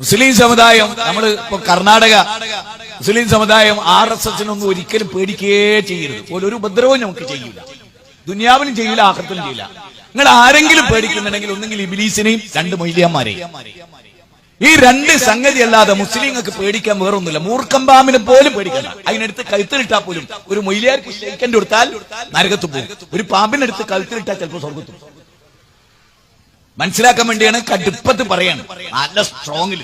മുസ്ലിം സമുദായം നമ്മൾ ഇപ്പൊ കർണാടക. മുസ്ലിം സമുദായം ആർ എസ് എസിനൊന്നും ഒരിക്കലും പേടിക്കുകയേ ചെയ്യരുത്. ഒരു ഉപദ്രവവും നമുക്ക് ചെയ്യില്ല ദുനിയാവിലും ചെയ്യില്ല ആഹ്റത്തിലും ചെയ്യില്ല നിങ്ങൾ ആരെങ്കിലും പേടിക്കുന്നുണ്ടെങ്കിൽ ഒന്നെങ്കിൽ ഇബിലീസിനെയും രണ്ട് മൊയ്ലിയന്മാരെയും ഈ രണ്ട് സംഗതി അല്ലാതെ മുസ്ലിങ്ങൾക്ക് പേടിക്കാൻ വേറൊന്നുമില്ല. മൂർക്കമ്പാമിനെ പോലും പേടിക്കണ്ട. അതിനടുത്ത് കഴുത്തിലിട്ടാൽ പോലും ഒരു മൊയ്ലിയാർക്ക് ഷെയ്ക്കന്റെ കൊടുത്താൽ നരകത്ത് പോകും. ഒരു പാമ്പിനടുത്ത് കഴുത്തിലിട്ടാൽ ചിലപ്പോൾ സ്വർഗത്തു മനസ്സിലാക്കാൻ വേണ്ടിയാണ് കടുപ്പത്ത് പറയാണ്. നല്ല സ്ട്രോങ്ങിൽ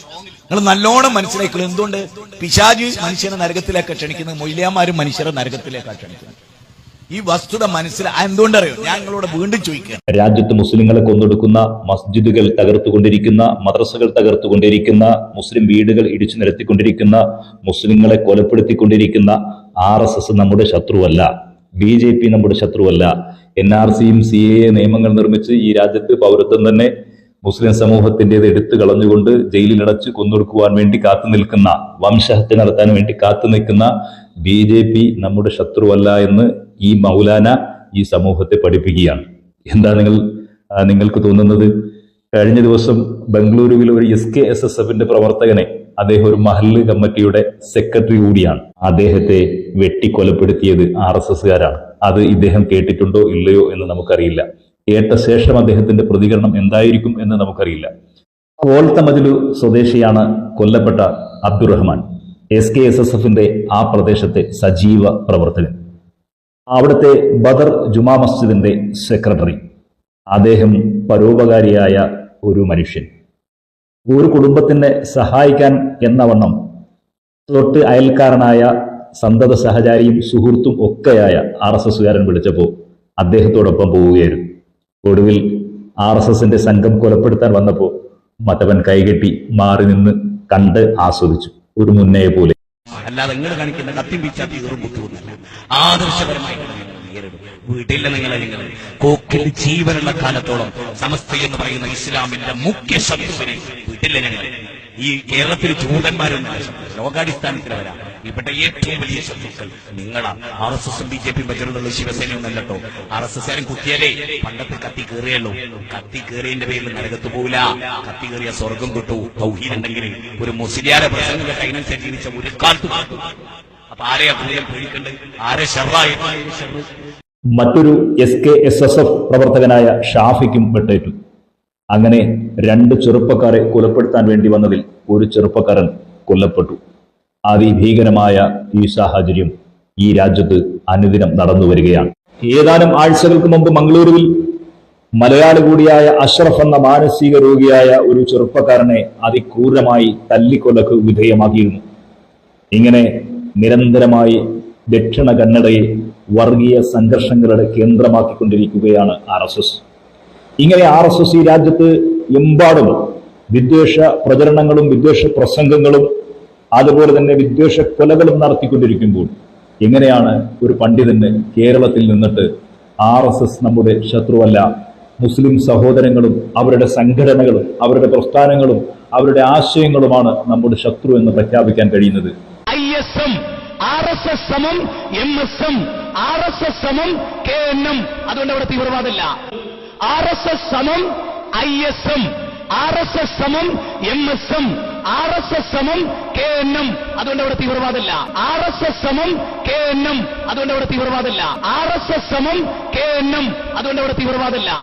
നിങ്ങൾ നല്ലോണം മനസ്സിലാക്കുള്ളൂ എന്തുകൊണ്ട്? പിശാജ് മനുഷ്യനെ നരകത്തിലേക്ക് ക്ഷണിക്കുന്നത്. മൊയ്ലിയാമാരും മനുഷ്യരെ നരകത്തിലേക്ക് ക്ഷണിക്കുന്നത്. ഈ വസ്തുത മനസ്സിലാ എന്തുകൊണ്ടറിയോ? ഞാൻ നിങ്ങളോട് വീണ്ടും ചോദിക്കുകയാണ്. രാജ്യത്ത് മുസ്ലിങ്ങളെ കൊന്നൊടുക്കുന്ന മസ്ജിദുകൾ തകർത്തുകൊണ്ടിരിക്കുന്ന മദ്രസകൾ തകർത്തുകൊണ്ടിരിക്കുന്ന മുസ്ലിം വീടുകൾ ഇടിച്ചു നിരത്തിക്കൊണ്ടിരിക്കുന്ന മുസ്ലിങ്ങളെ കൊലപ്പെടുത്തിക്കൊണ്ടിരിക്കുന്ന ആർ എസ് എസ് നമ്മുടെ ശത്രുവല്ല. ബി ജെ പി നമ്മുടെ ശത്രുവല്ല. എൻ ആർ സിയും സി എ നിയമങ്ങൾ നിർമ്മിച്ച് ഈ രാജ്യത്ത് പൗരത്വം തന്നെ മുസ്ലിം സമൂഹത്തിന്റെത് എടുത്തു കളഞ്ഞുകൊണ്ട് ജയിലിലടച്ച് കൊന്നൊടുക്കുവാൻ വേണ്ടി കാത്തു നിൽക്കുന്ന വംശഹത്യ നടത്താൻ വേണ്ടി കാത്തു നിൽക്കുന്ന ബി ജെ പി നമ്മുടെ ശത്രുവല്ല എന്ന് ഈ മൗലാന ഈ സമൂഹത്തെ പഠിപ്പിക്കുകയാണ്. എന്താ നിങ്ങൾ നിങ്ങൾക്ക് തോന്നുന്നത്? കഴിഞ്ഞ ദിവസം ബംഗളൂരുവിൽ ഒരു എസ് കെ എസ് എസ് എഫിന്റെ പ്രവർത്തകനെ അദ്ദേഹം ഒരു മഹല്ല് കമ്മിറ്റിയുടെ സെക്രട്ടറി കൂടിയാണ്. അദ്ദേഹത്തെ വെട്ടിക്കൊലപ്പെടുത്തിയത് ആർ എസ് എസ്കാരാണ്. അത് ഇദ്ദേഹം കേട്ടിട്ടുണ്ടോ ഇല്ലയോ എന്ന് നമുക്കറിയില്ല. കേട്ട ശേഷം അദ്ദേഹത്തിന്റെ പ്രതികരണം എന്തായിരിക്കും എന്ന് നമുക്കറിയില്ല. കോൽത്തമതിലു സ്വദേശിയാണ് കൊല്ലപ്പെട്ട Abdurahman. S K S S എഫിന്റെ ആ പ്രദേശത്തെ സജീവ പ്രവർത്തകൻ. അവിടുത്തെ ബദർ ജുമാ മസ്ജിദിന്റെ സെക്രട്ടറി അദ്ദേഹം പരോപകാരിയായ ഒരു മനുഷ്യൻ. ഒരു കുടുംബത്തിനെ സഹായിക്കാൻ എന്നവണ്ണം തൊട്ട് അയൽക്കാരനായ സന്തത സഹചാരിയും സുഹൃത്തും ഒക്കെയായ ആർ എസ് എസുകാരൻ വിളിച്ചപ്പോൾ അദ്ദേഹത്തോടൊപ്പം പോവുകയായിരുന്നു. ഒടുവിൽ ആർ എസ് എസിന്റെ സംഘം കൊലപ്പെടുത്താൻ വന്നപ്പോൾ മറ്റവൻ കൈകെട്ടി മാറി നിന്ന് കണ്ട് ആസ്വദിച്ചു. ഒരു മുന്നയെ പോലെ. അല്ലാതെ കാണിക്കുന്ന കത്തിയും പിച്ചാത്തി കീറും നേരിടും. വീട്ടില്ല നിങ്ങളെ നിങ്ങൾ കോക്കിൽ ജീവനുള്ള കാലത്തോളം സമസ്ത എന്ന് പറയുന്ന ഇസ്ലാമിന്റെ മുഖ്യ ശത്രുവിനെ വീട്ടില്ല ഞങ്ങൾ ഈ കേരളത്തിൽ ചൂടന്മാരൊന്നും ലോകാടിസ്ഥാനത്തിൽ വരാം ഇവിടെ ഏറ്റവും വലിയ ശത്രുക്കൾ നിങ്ങളാ. ആർ എസ് എസും ബി ജെ പി ബജറുള്ള ശിവസേനയും അല്ലട്ടോ. ആർ എസ് എസ് കുത്തിയാലേ പണ്ടത്തെ കത്തി കയറിയല്ലോ കത്തി കയറിയതിന്റെ പേരിൽ നരകത്ത് പോവില്ല. കത്തി കയറിയ സ്വർഗം കിട്ടൂ തൗഹീദുണ്ടെങ്കിൽ ഒരു മുസ്ലിയാരെ പ്രസംഗം ജീവിച്ച ഒരു കാലത്ത് അപ്പൊ ആരെയാ കൂടുതൽ പേടിക്കണ്ട്? ആരെ മറ്റൊരു S K S S F പ്രവർത്തകനായ ഷാഫിക്കും വെട്ടേറ്റു. അങ്ങനെ രണ്ട് ചെറുപ്പക്കാരെ കൊലപ്പെടുത്താൻ വേണ്ടി വന്നതിൽ ഒരു ചെറുപ്പക്കാരൻ കൊല്ലപ്പെട്ടു. അതിഭീകരമായ ഈ സാഹചര്യം ഈ രാജ്യത്ത് അനുദിനം നടന്നു വരികയാണ്. ഏതാനും ആഴ്ചകൾക്ക് മുമ്പ് മംഗളൂരുവിൽ മലയാളി കൂടിയായ അഷ്റഫ് എന്ന മാനസിക രോഗിയായ ഒരു ചെറുപ്പക്കാരനെ അതിക്രൂരമായി തല്ലിക്കൊലക്ക് വിധേയമാക്കിയിരുന്നു. ഇങ്ങനെ നിരന്തരമായി ദക്ഷിണ കന്നഡയെ വർഗീയ സംഘർഷങ്ങളുടെ കേന്ദ്രമാക്കിക്കൊണ്ടിരിക്കുകയാണ് ആർ എസ് എസ്. ഇങ്ങനെ ആർ എസ് എസ് ഈ രാജ്യത്ത് എമ്പാടും വിദ്വേഷ പ്രചരണങ്ങളും വിദ്വേഷ പ്രസംഗങ്ങളും അതുപോലെ തന്നെ വിദ്വേഷ കൊലകളും നടത്തിക്കൊണ്ടിരിക്കുമ്പോൾ എങ്ങനെയാണ് ഒരു പണ്ഡിതന് കേരളത്തിൽ നിന്നിട്ട് ആർ എസ് എസ് നമ്മുടെ ശത്രുവല്ല മുസ്ലിം സഹോദരങ്ങളും അവരുടെ സംഘടനകളും അവരുടെ പ്രസ്ഥാനങ്ങളും അവരുടെ ആശയങ്ങളുമാണ് നമ്മുടെ ശത്രു എന്ന് പ്രഖ്യാപിക്കാൻ കഴിയുന്നത്? S M R S S സമം M S M R S S സമം കെ എൻ എം. അതുകൊണ്ട് അവിടെ തീവ്രവാദമില്ല. ആർ എസ് എസ് സമം I S M. R S S സമം M S M. R S S സമം കെ എൻ എം. അതുകൊണ്ട് അവിടെ തീവ്രവാദമില്ല. ആർ എസ് എസ് സമം കെ എൻ എം. അതുകൊണ്ട് അവിടെ തീവ്രവാദമില്ല. ആർ എസ് എസ് സമം കെ എൻ എം. അതുകൊണ്ട് അവിടെ തീവ്രവാദമില്ല.